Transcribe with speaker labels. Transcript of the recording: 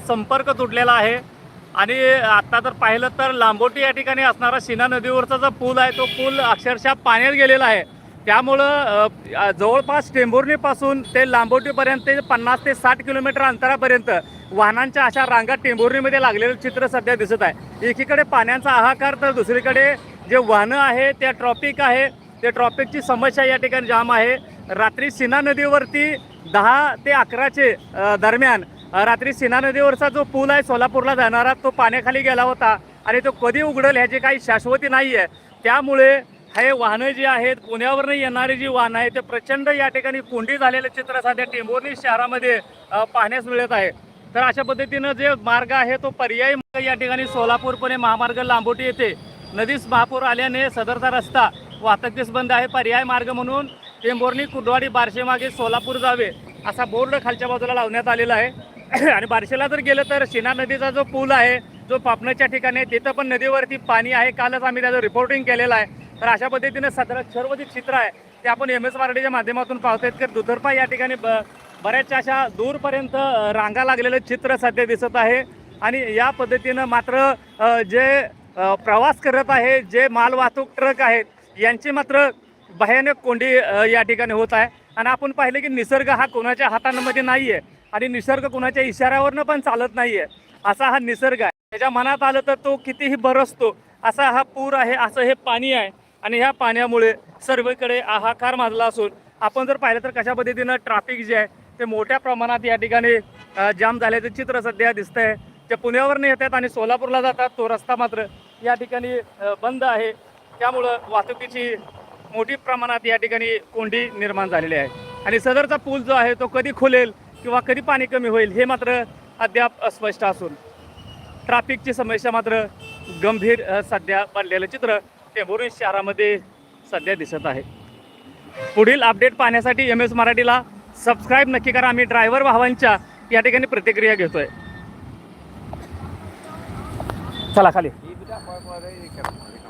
Speaker 1: संपर्क तुटलेला आहे. आणि आता जर पाहिलं तर लांबोटी या ठिकाणी असणारा शिना नदीवरचा जो पूल आहे तो पूल अक्षरशः पाण्यात गेलेला आहे. त्यामुळं जवळपास टेंभुर्णीपासून ते लांबोटीपर्यंत ते पन्नास ते साठ किलोमीटर अंतरापर्यंत वाहनांच्या अशा रांगा टेंभुर्णीमध्ये लागलेलं चित्र सध्या दिसत आहे. एकीकडे पाण्याचा हाहाकार तर दुसरीकडे जे वाहनं आहे त्या ट्रॉफिक आहे ते ट्रॉफिकची समस्या या ठिकाणी जाम आहे. रात्री सिना नदीवरती दहा ते अकराचे दरम्यान रात्री सिन्हा नदीवरचा जो पूल आहे सोलापूरला जाणारा तो पाण्याखाली गेला होता. आणि तो कधी उघडेल ह्याची काही शाश्वती नाही आहे त्यामुळे हे वाहनं जी आहेत पुण्यावरनं येणारी जी वाहनं आहेत ते प्रचंड या ठिकाणी कोंडी झालेलं चित्र सध्या टेंभोर्णी शहरामध्ये पाहण्यास मिळत आहे. तर अशा पद्धतीनं जे मार्ग आहे तो पर्यायी मार्ग या ठिकाणी सोलापूर पुणे महामार्ग लांबोटी येथे नदीस महापूर आल्याने सदरचा रस्ता वाहतुकीस बंद आहे. पर्याय मार्ग म्हणून टेंभोर्णी कुडवाडी बारशेमागे सोलापूर जावे असा बोर्ड खालच्या बाजूला लावण्यात आलेला आहे. आणि बारशेला जर गेलं तर शिना नदीचा जो पूल आहे जो पापण्याच्या ठिकाणी आहे तिथं पण नदीवरती पाणी आहे. कालच आम्ही त्याचं रिपोर्टिंग केलेलं आहे. तर अशा पद्धतीनं सदर सर्व जे चित्र आहे. ते आपण एम एस मराठीच्या माध्यमातून पाहतोय तर दुतर्फा या ठिकाणी ब बऱ्याचशा अशा दूरपर्यंत रांगा लागलेलं चित्र सध्या दिसत आहे. आणि या पद्धतीनं मात्र जे प्रवास करत आहे जे मालवाहतूक ट्रक आहेत यांची मात्र भयानक कोंडी या ठिकाणी होत आहे. आणि आपण पाहिलं की निसर्ग हा कोणाच्या हातांमध्ये नाही आहे आणि निसर्ग कोणाच्या इशाऱ्यावरनं पण चालत नाही आहे असा हा निसर्ग आहे. त्याच्या मनात आलं तर तो कितीही बरसतो असा हा पूर आहे असं हे पाणी आहे. आणि ह्या पाण्यामुळे सर्वेकडे हाहाकार माजला असून आपण जर पाहिलं तर कशा पद्धतीनं ट्रॅफिक जे आहे ते मोठ्या प्रमाणात या ठिकाणी जाम झाल्याचं चित्र सध्या दिसतंय. ते पुण्यावरनं येतात आणि सोलापूरला जातात. तो रस्ता मात्र या ठिकाणी बंद आहे. त्यामुळं वाहतुकीची मोठी प्रमाणात या ठिकाणी कोंडी निर्माण झालेली आहे. आणि सदरचा पूल जो आहे तो कधी खुलेल? किंवा कधी पाणी कमी होईल हे मात्र अद्याप अस्पष्ट असून ट्रॅफिकची समस्या मात्र गंभीर सध्या बनलेलं चित्र टेंभुरी शहरामध्ये सध्या दिसत आहे. पुढील अपडेट पाहण्यासाठी एम एस मराठीला सबस्क्राईब नक्की करा. आम्ही ड्रायव्हर भावांच्या या ठिकाणी प्रतिक्रिया घेतोय. चला खाली.